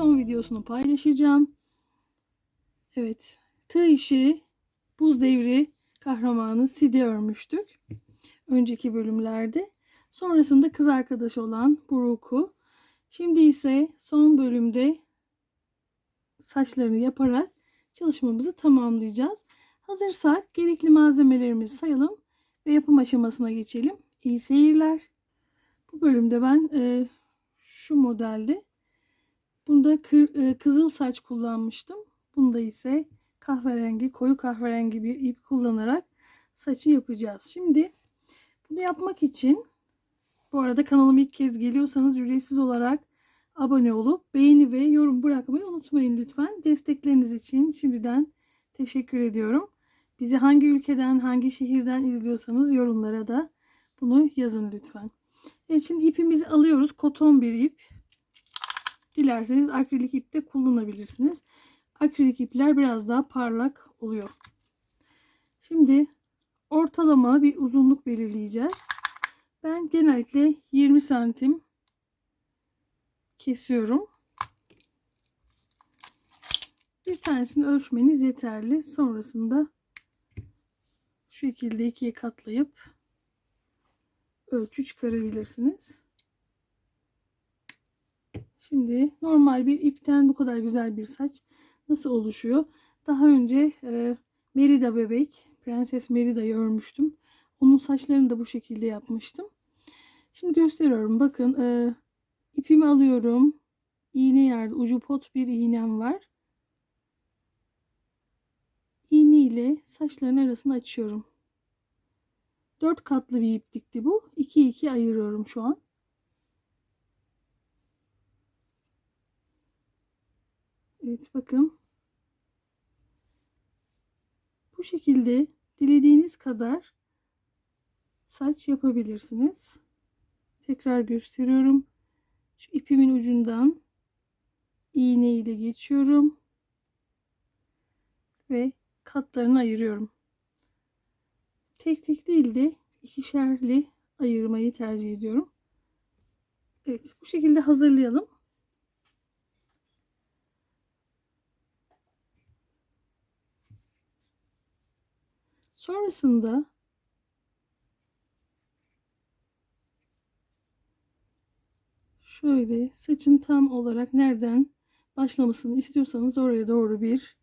son videosunu paylaşacağım. Evet. Tığ işi buz devri kahramanı Sid'i örmüştük. Önceki bölümlerde. Sonrasında kız arkadaşı olan Brooke'u. Şimdi ise son bölümde saçlarını yaparak çalışmamızı tamamlayacağız. Hazırsak gerekli malzemelerimizi sayalım ve yapım aşamasına geçelim. İyi seyirler. Bu bölümde ben e, şu modelde bunda kır, e, kızıl saç kullanmıştım. Bunda ise kahverengi, koyu kahverengi bir ip kullanarak saçı yapacağız. Şimdi bunu yapmak için bu arada kanalıma ilk kez geliyorsanız ücretsiz olarak abone olup beğeni ve yorum bırakmayı unutmayın lütfen. Destekleriniz için şimdiden teşekkür ediyorum. Bizi hangi ülkeden, hangi şehirden izliyorsanız yorumlara da bunu yazın lütfen. Evet şimdi ipimizi alıyoruz. Koton bir ip. Dilerseniz akrilik ip de kullanabilirsiniz. Akrilik ipler biraz daha parlak oluyor. Şimdi ortalama bir uzunluk belirleyeceğiz. Ben genellikle 20 santim kesiyorum. Bir tanesini ölçmeniz yeterli. Sonrasında şu şekilde ikiye katlayıp ölçü çıkarabilirsiniz. Şimdi normal bir ipten bu kadar güzel bir saç nasıl oluşuyor? Daha önce e, Merida bebek, Prenses Merida'yı örmüştüm. Onun saçlarını da bu şekilde yapmıştım. Şimdi gösteriyorum. Bakın e, ipimi alıyorum. İğne yerde ucu pot bir iğnem var. İğne ile saçların arasını açıyorum. 4 katlı bir iplikti bu. 2 2 ayırıyorum şu an. Evet bakın. Bu şekilde dilediğiniz kadar saç yapabilirsiniz. Tekrar gösteriyorum. Şu ipimin ucundan iğne ile geçiyorum. Ve katlarını ayırıyorum. Tek tek değil de ikişerli ayırmayı tercih ediyorum. Evet bu şekilde hazırlayalım. Sonrasında şöyle saçın tam olarak nereden başlamasını istiyorsanız oraya doğru bir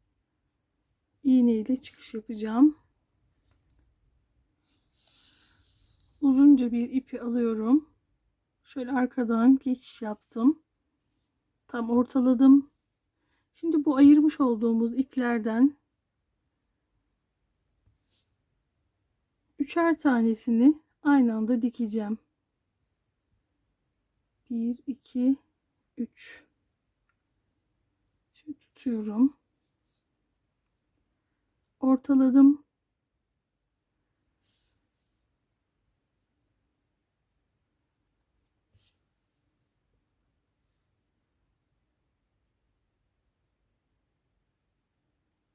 iğne ile çıkış yapacağım. Uzunca bir ipi alıyorum. Şöyle arkadan geçiş yaptım. Tam ortaladım. Şimdi bu ayırmış olduğumuz iplerden üçer tanesini aynı anda dikeceğim. 1 2 3 Şöyle tutuyorum. Ortaladım.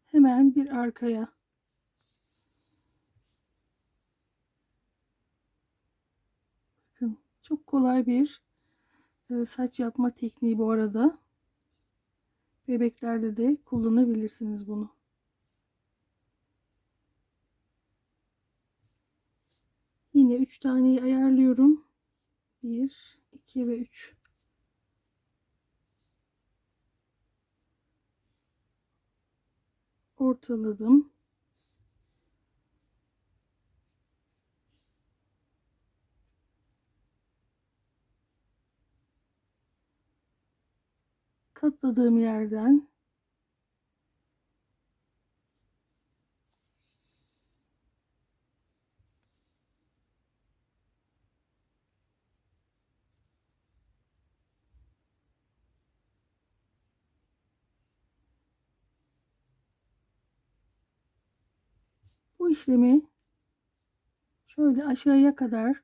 Hemen bir arkaya Bakın çok kolay bir e, saç yapma tekniği bu arada. Bebeklerde de kullanabilirsiniz bunu. Yine 3 taneyi ayarlıyorum. 1, 2 ve 3. Ortaladım. Katladığım yerden bu işlemi şöyle aşağıya kadar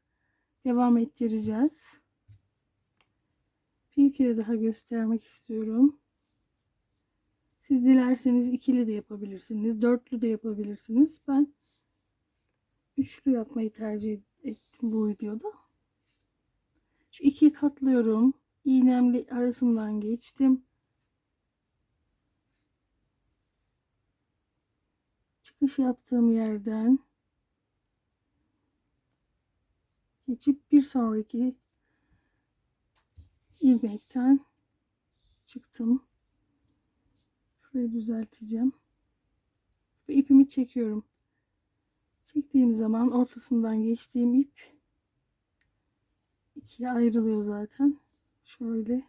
devam ettireceğiz. Bir kere daha göstermek istiyorum. Siz dilerseniz ikili de yapabilirsiniz. Dörtlü de yapabilirsiniz. Ben üçlü yapmayı tercih ettim bu videoda. Şu ikiyi katlıyorum. İğnemle arasından geçtim. Çıkış yaptığım yerden geçip bir sonraki ilmekten çıktım. Şurayı düzelteceğim. Ve ipimi çekiyorum. Çektiğim zaman ortasından geçtiğim ip ikiye ayrılıyor zaten. Şöyle.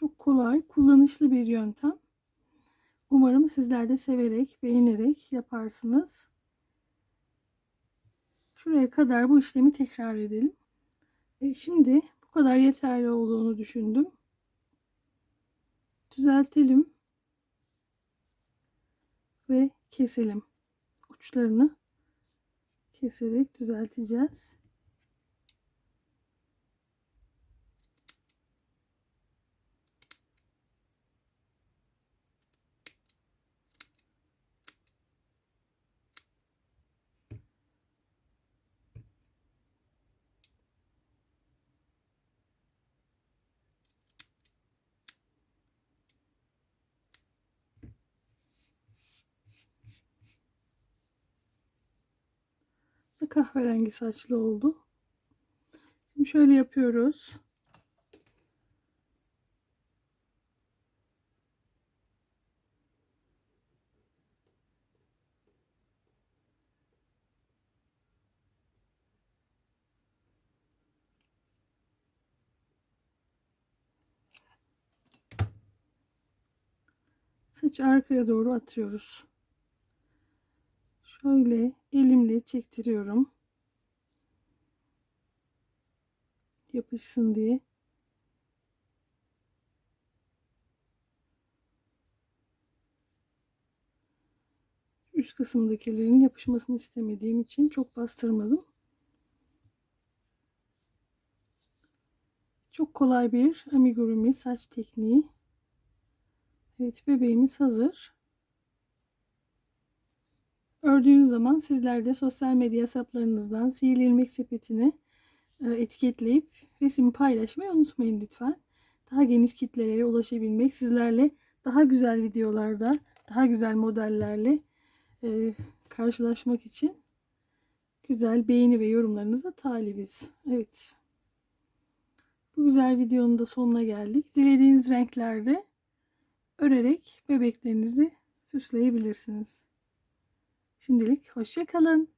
Çok kolay, kullanışlı bir yöntem. Umarım sizler de severek, beğenerek yaparsınız. Şuraya kadar bu işlemi tekrar edelim. E şimdi bu kadar yeterli olduğunu düşündüm. Düzeltelim. Ve keselim. Uçlarını keserek düzelteceğiz. Kahverengi saçlı oldu. Şimdi şöyle yapıyoruz. Saçı arkaya doğru atıyoruz. Şöyle elimle çektiriyorum. Yapışsın diye. Üst kısımdakilerin yapışmasını istemediğim için çok bastırmadım. Çok kolay bir amigurumi saç tekniği. Evet bebeğimiz hazır. Ördüğünüz zaman sizler de sosyal medya hesaplarınızdan sihirli ilmek sepetini e, etiketleyip resim paylaşmayı unutmayın lütfen. Daha geniş kitlelere ulaşabilmek, sizlerle daha güzel videolarda, daha güzel modellerle e, karşılaşmak için güzel beğeni ve yorumlarınıza talibiz. Evet. Bu güzel videonun da sonuna geldik. Dilediğiniz renklerde örerek bebeklerinizi süsleyebilirsiniz. Şimdilik hoşça kalın.